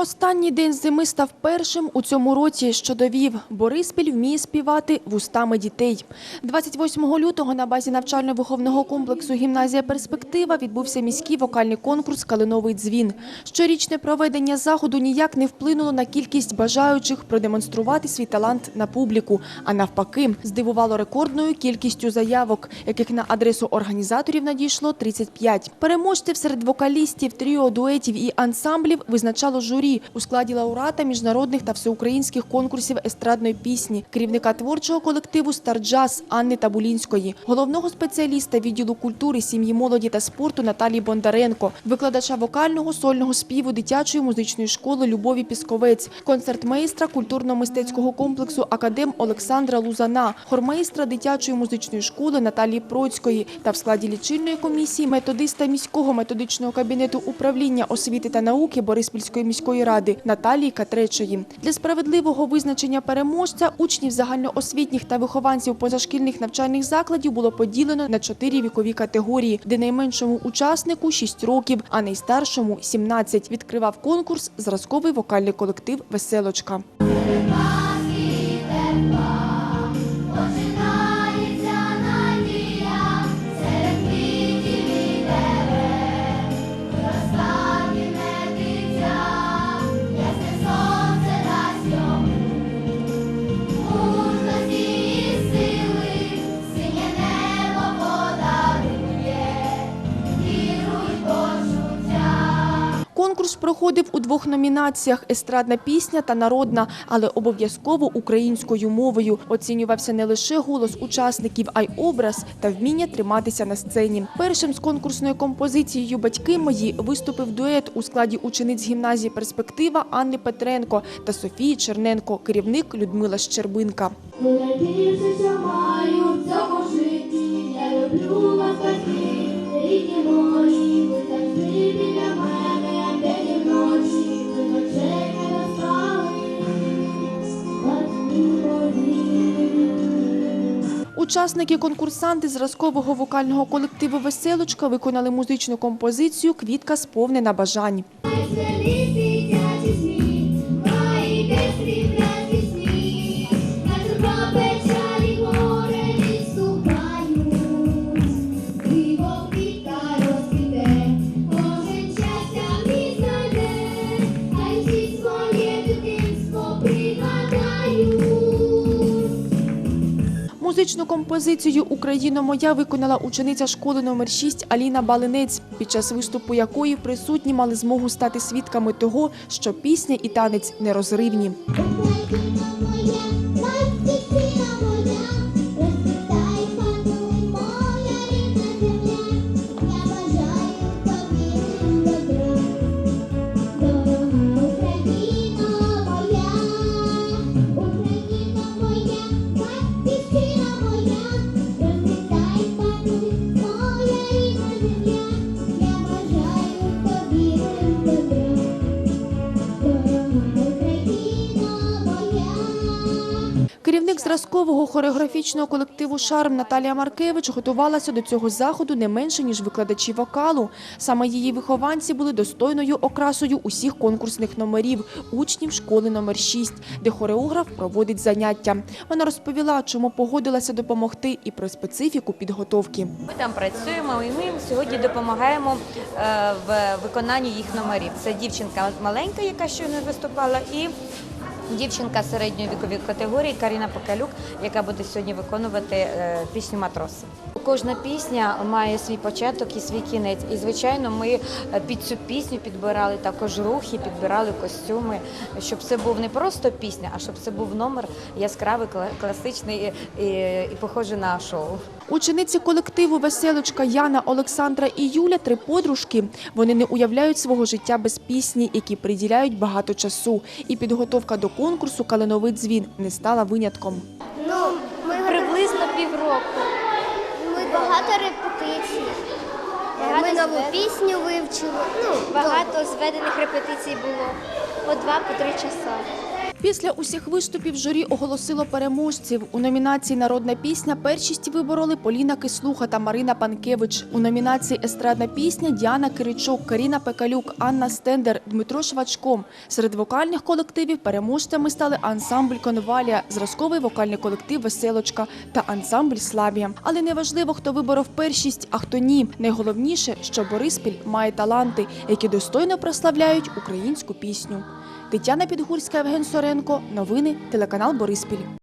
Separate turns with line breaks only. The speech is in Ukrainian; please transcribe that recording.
Останній день зими став першим у цьому році, що довів. Бориспіль вміє співати вустами дітей. 28 лютого на базі навчально-виховного комплексу «Гімназія Перспектива» відбувся міський вокальний конкурс «Калиновий дзвін». Щорічне проведення заходу ніяк не вплинуло на кількість бажаючих продемонструвати свій талант на публіку, а навпаки, здивувало рекордною кількістю заявок, яких на адресу організаторів надійшло 35. Переможців серед вокалістів, тріо, дуетів і ансамблів визначало журі у складі лауреата міжнародних та всеукраїнських конкурсів естрадної пісні, керівника творчого колективу «Старджаз» Анни Табулінської, головного спеціаліста відділу культури, сім'ї, молоді та спорту Наталії Бондаренко, викладача вокального сольного співу дитячої музичної школи Любові Пісковець, концертмейстра культурно-мистецького комплексу Академ Олександра Лузана, хормейстра дитячої музичної школи Наталії Процької та в складі лічильної комісії методиста міського методичного кабінету управління освіти та науки Бориспільської міської ради Наталії Катречої. Для справедливого визначення переможця учнів загальноосвітніх та вихованців позашкільних навчальних закладів було поділено на чотири вікові категорії, де найменшому учаснику 6 років, а найстаршому 17. Відкривав конкурс зразковий вокальний колектив Веселочка. Конкурс проходив у двох номінаціях – естрадна пісня та народна, але обов'язково українською мовою. Оцінювався не лише голос учасників, а й образ та вміння триматися на сцені. Першим з конкурсною композицією «Батьки мої» виступив дует у складі учениць гімназії «Перспектива» Анни Петренко та Софії Черненко, керівник Людмила Щербинка.
Ви
Учасники-конкурсанти зразкового вокального колективу «Веселочка» виконали музичну композицію «Квітка сповнена бажань». Музичну композицію «Україно моя» виконала учениця школи номер 6 Аліна Балинець, під час виступу якої присутні мали змогу стати свідками того, що пісня і танець нерозривні. Керівник зразкового хореографічного колективу «Шарм» Наталія Маркевич готувалася до цього заходу не менше, ніж викладачі вокалу. Саме її вихованці були достойною окрасою усіх конкурсних номерів учнів школи номер 6, де хореограф проводить заняття. Вона розповіла, чому погодилася допомогти і про специфіку підготовки.
Ми там працюємо і ми сьогодні допомагаємо е, в виконанні їх номерів. Це дівчинка маленька, яка щойно виступала, і дівчинка середньої вікової категорії Каріна Покалюк, яка буде сьогодні виконувати е, пісню Матроси. Кожна пісня має свій початок і свій кінець. І звичайно, ми е, під цю пісню підбирали також рухи, підбирали костюми, щоб це був не просто пісня, а щоб це був номер яскравий, класичний і, і, і похожий на шоу.
Учениці колективу «Веселочка» Яна, Олександра і Юля – три подружки. Вони не уявляють свого життя без пісні, які приділяють багато часу. І підготовка до конкурсу «Калиновий дзвін» не стала винятком.
Ну, ми приблизно півроку. Ми багато репетицій. Ми нову пісню вивчили. Ну, багато зведених репетицій було. по два, по три часа.
Після усіх виступів журі оголосило переможців. У номінації Народна пісня першість вибороли Поліна Кислуха та Марина Панкевич. У номінації Естрадна пісня Діана Киричук, Каріна Пекалюк, Анна Стендер, Дмитро Швачко. Серед вокальних колективів переможцями стали ансамбль Конвалія, зразковий вокальний колектив Веселочка та ансамбль Славія. Але не важливо, хто виборов першість, а хто ні. Найголовніше, що Бориспіль має таланти, які достойно прославляють українську пісню. Тетяна Підгурська, Євген Соренко. Новини телеканал Бориспіль.